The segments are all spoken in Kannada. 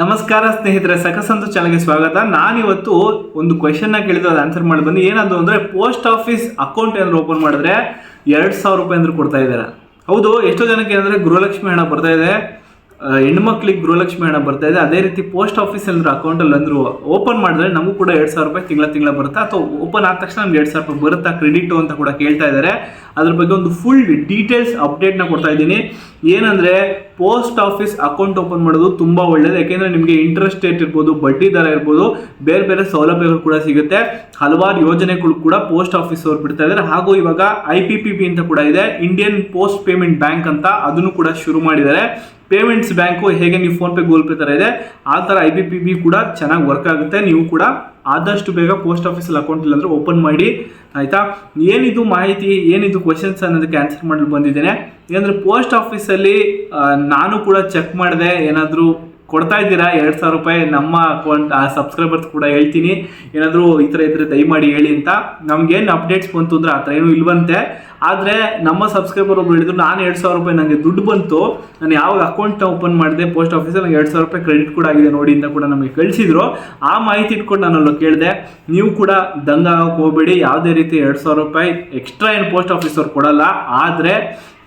ನಮಸ್ಕಾರ ಸ್ನೇಹಿತರೆ ಸಕಸಂತು ಚಾನಲ್ಗೆ ಸ್ವಾಗತ. ನಾನಿವತ್ತು ಒಂದು ಕ್ವೆಶನ್ನ ಕೇಳಿದ್ದು, ಅದು ಆನ್ಸರ್ ಮಾಡಿ ಬಂದು ಏನದು ಅಂದರೆ ಪೋಸ್ಟ್ ಆಫೀಸ್ ಅಕೌಂಟ್ ಏನಾದ್ರು ಓಪನ್ ಮಾಡಿದ್ರೆ ಎರಡು ಸಾವಿರ ರೂಪಾಯಿ ಅಂದ್ರೆ ಕೊಡ್ತಾ ಇದ್ದಾರೆ. ಹೌದು, ಎಷ್ಟೋ ಜನಕ್ಕೆ ಏನಂದರೆ, ಗೃಹಲಕ್ಷ್ಮಿ ಹಣ ಬರ್ತಾ ಇದೆ. ಹೆಣ್ಮಕ್ಳಿಗೆ ಗೃಹಲಕ್ಷ್ಮಿ ಹಣ ಬರ್ತಾ ಇದೆ. ಅದೇ ರೀತಿ ಪೋಸ್ಟ್ ಆಫೀಸ್ ಅಂದ್ರೆ ಅಕೌಂಟಲ್ಲಿ ಅಂದ್ರು ಓಪನ್ ಮಾಡಿದ್ರೆ ನಮಗೂ ಕೂಡ ಎರಡು ಸಾವಿರ ರೂಪಾಯಿ ತಿಂಗಳ ತಿಂಗಳ ಬರುತ್ತಾ? ಅಥವಾ ಓಪನ್ ಆದ ತಕ್ಷಣ ನಮ್ಗೆ ಎರಡು ಸಾವಿರ ರೂಪಾಯಿ ಬರುತ್ತಾ? ಕ್ರೆಡಿಟ್ ಅಂತ ಕೂಡ ಕೇಳ್ತಾ ಇದ್ದಾರೆ. ಅದ್ರ ಬಗ್ಗೆ ಒಂದು ಫುಲ್ ಡೀಟೇಲ್ಸ್ ಅಪ್ಡೇಟ್ನ ಕೊಡ್ತಾ ಇದ್ದೀನಿ. ಏನಂದ್ರೆ ಪೋಸ್ಟ್ ಆಫೀಸ್ ಅಕೌಂಟ್ ಓಪನ್ ಮಾಡೋದು ತುಂಬಾ ಒಳ್ಳೇದು. ಯಾಕೆಂದರೆ ನಿಮಗೆ ಇಂಟ್ರೆಸ್ಟ್ ರೇಟ್ ಇರ್ಬೋದು, ಬಡ್ಡಿ ದರ ಇರ್ಬೋದು, ಬೇರೆ ಬೇರೆ ಸೌಲಭ್ಯಗಳು ಕೂಡ ಸಿಗುತ್ತೆ. ಹಲವಾರು ಯೋಜನೆಗಳು ಕೂಡ ಪೋಸ್ಟ್ ಆಫೀಸ್ ಅವ್ರು ಬಿಡ್ತಾ ಇದ್ದಾರೆ ಹಾಗೂ ಇವಾಗ ಐ ಪಿ ಪಿ ಬಿ ಅಂತ ಕೂಡ ಇದೆ. ಇಂಡಿಯನ್ ಪೋಸ್ಟ್ ಪೇಮೆಂಟ್ ಬ್ಯಾಂಕ್ ಅಂತ ಅದನ್ನು ಕೂಡ ಶುರು ಮಾಡಿದ್ದಾರೆ. ಪೇಮೆಂಟ್ಸ್ ಬ್ಯಾಂಕು ಹೇಗೆ ನೀವು ಫೋನ್ ಪೇ ಗೂಗಲ್ ಪೇ ಥರ ಇದೆ, ಆ ಥರ ಐ ಪಿ ಪಿ ಬಿ ಕೂಡ ಚೆನ್ನಾಗಿ ವರ್ಕ್ ಆಗುತ್ತೆ. ನೀವು ಕೂಡ ಆದಷ್ಟು ಬೇಗ ಪೋಸ್ಟ್ ಆಫೀಸಲ್ಲಿ ಅಕೌಂಟ್ ಇಲ್ಲಾಂದ್ರೆ ಓಪನ್ ಮಾಡಿ, ಆಯಿತಾ? ಏನಿದು ಮಾಹಿತಿ, ಏನಿದು ಕ್ವಶನ್ಸ್ ಅನ್ನೋದಕ್ಕೆ ಆನ್ಸರ್ ಮಾಡಲು ಬಂದಿದ್ದೇನೆ. ಏನಂದರೆ ಪೋಸ್ಟ್ ಆಫೀಸಲ್ಲಿ ನಾನು ಕೂಡ ಚೆಕ್ ಮಾಡಿದೆ, ಏನಾದರೂ ಕೊಡ್ತಾ ಇದ್ದೀರಾ? ಎರಡು ಸಾವಿರ ರೂಪಾಯಿ ನಮ್ಮ ಅಕೌಂಟ್ ಆ ಸಬ್ಸ್ಕ್ರೈಬರ್ಸ್ ಕೂಡ ಹೇಳ್ತೀನಿ. ಏನಾದರೂ ಈ ಥರ ಇದ್ರೆ ದಯಮಾಡಿ ಹೇಳಿ ಅಂತ. ನಮ್ಗೇನು ಅಪ್ಡೇಟ್ಸ್ ಬಂತು ಅಂದ್ರೆ ಆ ಥರ ಏನೂ ಇಲ್ವಂತೆ. ಆದರೆ ನಮ್ಮ ಸಬ್ಸ್ಕ್ರೈಬರ್ ಒಬ್ರು ಹೇಳಿದ್ರು, ನಾನು ಎರಡು ಸಾವಿರ ರೂಪಾಯಿ ನನಗೆ ದುಡ್ಡು ಬಂತು. ನಾನು ಯಾವಾಗ ಅಕೌಂಟ್ ಓಪನ್ ಮಾಡಿದೆ ಪೋಸ್ಟ್ ಆಫೀಸಲ್ಲಿ ನನಗೆ ಎರಡು ಸಾವಿರ ರೂಪಾಯಿ ಕ್ರೆಡಿಟ್ ಕೂಡ ಆಗಿದೆ ನೋಡಿ ಅಂತ ಕೂಡ ನಮಗೆ ಕಳಿಸಿದ್ರು. ಆ ಮಾಹಿತಿ ಇಟ್ಕೊಂಡು ನಾನು ಕೇಳಿದೆ. ನೀವು ಕೂಡ ದಂಗ ಹೋಗ್ಬೇಡಿ. ಯಾವುದೇ ರೀತಿ ಎರಡು ಸಾವಿರ ರೂಪಾಯಿ ಎಕ್ಸ್ಟ್ರಾ ಏನು ಪೋಸ್ಟ್ ಆಫೀಸವ್ರು ಕೊಡಲ್ಲ. ಆದರೆ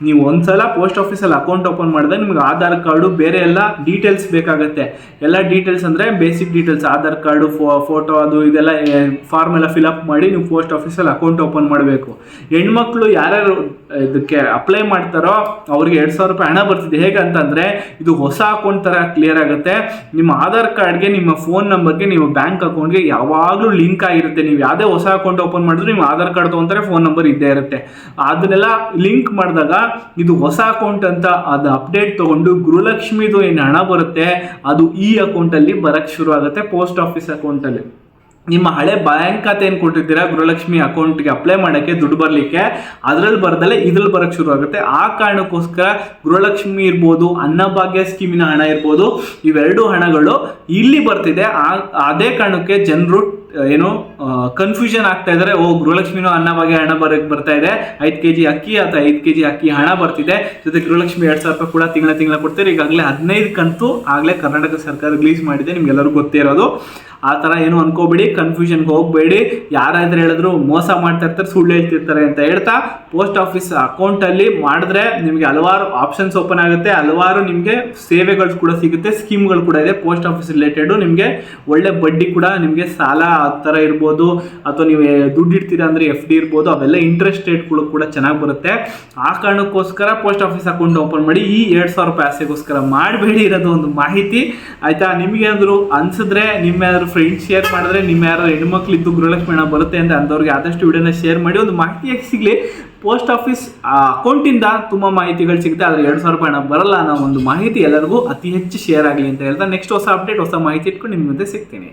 ನೀವು ಒಂದ್ಸಲ ಪೋಸ್ಟ್ ಆಫೀಸಲ್ಲಿ ಅಕೌಂಟ್ ಓಪನ್ ಮಾಡಿದ್ರೆ ನಿಮ್ಗೆ ಆಧಾರ್ ಕಾರ್ಡು ಬೇರೆ ಎಲ್ಲ ಡೀಟೇಲ್ಸ್ ಬೇಕಾಗುತ್ತೆ. ಎಲ್ಲ ಡೀಟೇಲ್ಸ್ ಅಂದರೆ basic details Aadhaar card photo ಅದು ಇದೆಲ್ಲ ಫಾರ್ಮ್ ಎಲ್ಲ ಫಿಲಪ್ ಮಾಡಿ ನೀವು ಪೋಸ್ಟ್ ಆಫೀಸಲ್ಲಿ ಅಕೌಂಟ್ ಓಪನ್ ಮಾಡಬೇಕು. ಹೆಣ್ಮಕ್ಳು ಯಾರ್ಯಾರು ಇದಕ್ಕೆ ಅಪ್ಲೈ ಮಾಡ್ತಾರೋ ಅವ್ರಿಗೆ ಎರಡು ಸಾವಿರ ರೂಪಾಯಿ ಹಣ ಬರ್ತಿದೆ. ಹೇಗೆ ಅಂತಂದರೆ, ಇದು ಹೊಸ ಅಕೌಂಟ್ ಥರ ಕ್ಲಿಯರ್ ಆಗುತ್ತೆ. ನಿಮ್ಮ ಆಧಾರ್ ಕಾರ್ಡ್ಗೆ ನಿಮ್ಮ ಫೋನ್ ನಂಬರ್ಗೆ ನಿಮ್ಮ ಬ್ಯಾಂಕ್ ಅಕೌಂಟ್ಗೆ ಯಾವಾಗಲೂ ಲಿಂಕ್ ಆಗಿರುತ್ತೆ. ನೀವು ಯಾವುದೇ ಹೊಸ ಅಕೌಂಟ್ ಓಪನ್ ಮಾಡಿದ್ರು ನಿಮ್ಮ ಆಧಾರ್ ಕಾರ್ಡ್ ತೊಗೊಂತಾರೆ ಫೋನ್ ನಂಬರ್ ಇದ್ದೇ ಇರುತ್ತೆ. ಅದನ್ನೆಲ್ಲ ಲಿಂಕ್ ಮಾಡಿದಾಗ ಇದು ಹೊಸ ಅಕೌಂಟ್ ಅಂತ ಅದು ಅಪ್ಡೇಟ್ ತಗೊಂಡು ಗೃಹಲಕ್ಷ್ಮಿದು ಏನು ಹಣ ಬರುತ್ತೆ, ಅದು ಈ ಅಕೌಂಟಲ್ಲಿ ಬರಕ್ಕೆ ಶುರು ಆಗುತ್ತೆ ಪೋಸ್ಟ್ ಆಫೀಸ್ ಅಕೌಂಟಲ್ಲಿ ನಿಮ್ಮ ಹಳೆ ಬ್ಯಾಂಕ್ ಖಾತೆ ಏನು ಕೊಟ್ಟಿದ್ದೀರಾ, ಗೃಹಲಕ್ಷ್ಮಿ ಅಕೌಂಟ್ಗೆ ಅಪ್ಲೈ ಮಾಡೋಕ್ಕೆ ದುಡ್ಡು ಬರಲಿಕ್ಕೆ, ಅದರಲ್ಲಿ ಬರದಲ್ಲೇ ಇದ್ರಲ್ಲಿ ಬರೋಕ್ಕೆ ಶುರು ಆಗುತ್ತೆ. ಆ ಕಾರಣಕ್ಕೋಸ್ಕರ ಗೃಹಲಕ್ಷ್ಮಿ ಇರ್ಬೋದು, ಅನ್ನಭಾಗ್ಯ ಸ್ಕೀಮಿನ ಹಣ ಇರ್ಬೋದು, ಇವೆರಡು ಹಣಗಳು ಇಲ್ಲಿ ಬರ್ತಿದೆ. ಆ, ಅದೇ ಕಾರಣಕ್ಕೆ ಜನರು, ಏನು ಕನ್ಫ್ಯೂಷನ್ ಆಗ್ತಾ ಇದ್ದಾರೆ. ಓ, ಗೃಹಲಕ್ಷ್ಮಿನೂ ಅನ್ನಭಾಗ್ಯ ಹಣ ಬರಕ್ಕೆ ಬರ್ತಾ ಇದೆ. ಐದು ಕೆ ಜಿ ಅಕ್ಕಿ ಅಥವಾ ಐದು ಕೆ ಜಿ ಅಕ್ಕಿ ಹಣ ಬರ್ತಿದೆ. ಜೊತೆ ಗೃಹಲಕ್ಷ್ಮಿ ಎರಡು ಸಾವಿರ ರೂಪಾಯಿ ಕೂಡ ತಿಂಗಳ ತಿಂಗಳ ಕೊಡ್ತೀರಿ. ಈಗಾಗಲೇ ಹದಿನೈದು ಕಂತು ಆಗಲೇ ಕರ್ನಾಟಕ ಸರ್ಕಾರ ರಿಲೀಸ್ ಮಾಡಿದೆ. ನಿಮ್ಗೆಲ್ಲರೂ ಗೊತ್ತೇ ಇರೋದು. ಆ ಥರ ಏನು ಅನ್ಕೋಬೇಡಿ ಕನ್ಫ್ಯೂಷನ್ಗೆ ಹೋಗಬೇಡಿ. ಯಾರಾದ್ರೂ ಹೇಳಿದ್ರು ಮೋಸ ಮಾಡ್ತಾ ಇರ್ತಾರೆ, ಸುಳ್ಳು ಹೇಳ್ತಿರ್ತಾರೆ ಅಂತ ಹೇಳ್ತಾ ಪೋಸ್ಟ್ ಆಫೀಸ್ ಅಕೌಂಟಲ್ಲಿ ಮಾಡಿದ್ರೆ ನಿಮಗೆ ಹಲವಾರು ಆಪ್ಷನ್ಸ್ ಓಪನ್ ಆಗುತ್ತೆ. ಹಲವಾರು ನಿಮಗೆ ಸೇವೆಗಳು ಕೂಡ ಸಿಗುತ್ತೆ ಸ್ಕೀಮ್ಗಳು ಕೂಡ ಇದೆ. ಪೋಸ್ಟ್ ಆಫೀಸ್ ರಿಲೇಟೆಡು ನಿಮಗೆ ಒಳ್ಳೆ ಬಡ್ಡಿ ಕೂಡ ನಿಮಗೆ ಸಾಲ ಆ ಥರ ಇರ್ಬೋದು. ಅಥವಾ ನೀವು ದುಡ್ಡು ಇಡ್ತೀರಾ ಅಂದರೆ ಎಫ್ ಡಿ ಇರ್ಬೋದು. ಅವೆಲ್ಲ ಇಂಟ್ರೆಸ್ಟ್ ರೇಟ್ಗಳು ಕೂಡ ಚೆನ್ನಾಗಿ ಬರುತ್ತೆ. ಆ ಕಾರಣಕ್ಕೋಸ್ಕರ ಪೋಸ್ಟ್ ಆಫೀಸ್ ಅಕೌಂಟ್ ಓಪನ್ ಮಾಡಿ ಈ ಎರಡು ಸಾವಿರ ರೂಪಾಯಿ ಆಸೆಗೋಸ್ಕರ ಮಾಡಬೇಡಿ ಇರೋದು ಒಂದು ಮಾಹಿತಿ. ಆಯಿತಾ? ನಿಮಗೇನಾದರೂ ಅನ್ಸಿದ್ರೆ, ನಿಮ್ಮ ಯಾರು ಫ್ರೆಂಡ್ಸ್ ಶೇರ್ ಮಾಡಿದ್ರೆ ನಿಮ್ಮ ಯಾರೋ ಹೆಣ್ಮಕ್ಳು ಇದ್ದು ಗೃಹಲಕ್ಷ್ಮಿ ಹಣ ಬರುತ್ತೆ ಅಂತ ಅಂದವ್ರಿಗೆ ಆದಷ್ಟು ವಿಡಿಯೋನ ಶೇರ್ ಮಾಡಿ. ಒಂದು ಮಾಹಿತಿ ಸಿಗಲಿ? ಪೋಸ್ಟ್ ಆಫೀಸ್ ಅಕೌಂಟಿಂದ ತುಂಬ ಮಾಹಿತಿಗಳು ಸಿಗುತ್ತೆ. ಆದರೆ ಎರಡು ಸಾವಿರ ರೂಪಾಯಿ ಹಣ ಬರಲ್ಲ ಅನ್ನೋ ಒಂದು ಮಾಹಿತಿ ಎಲ್ಲರಿಗೂ ಅತಿ ಹೆಚ್ಚು ಶೇರ್ ಆಗಲಿ ಅಂತ ಹೇಳ್ತಾ. ನೆಕ್ಸ್ಟ್ ಹೊಸ ಅಪ್ಡೇಟ್ ಹೊಸ ಮಾಹಿತಿ ಇಟ್ಕೊಂಡು ನಿಮ್ಮ ಮುಂದೆ ಸಿಗ್ತೀನಿ.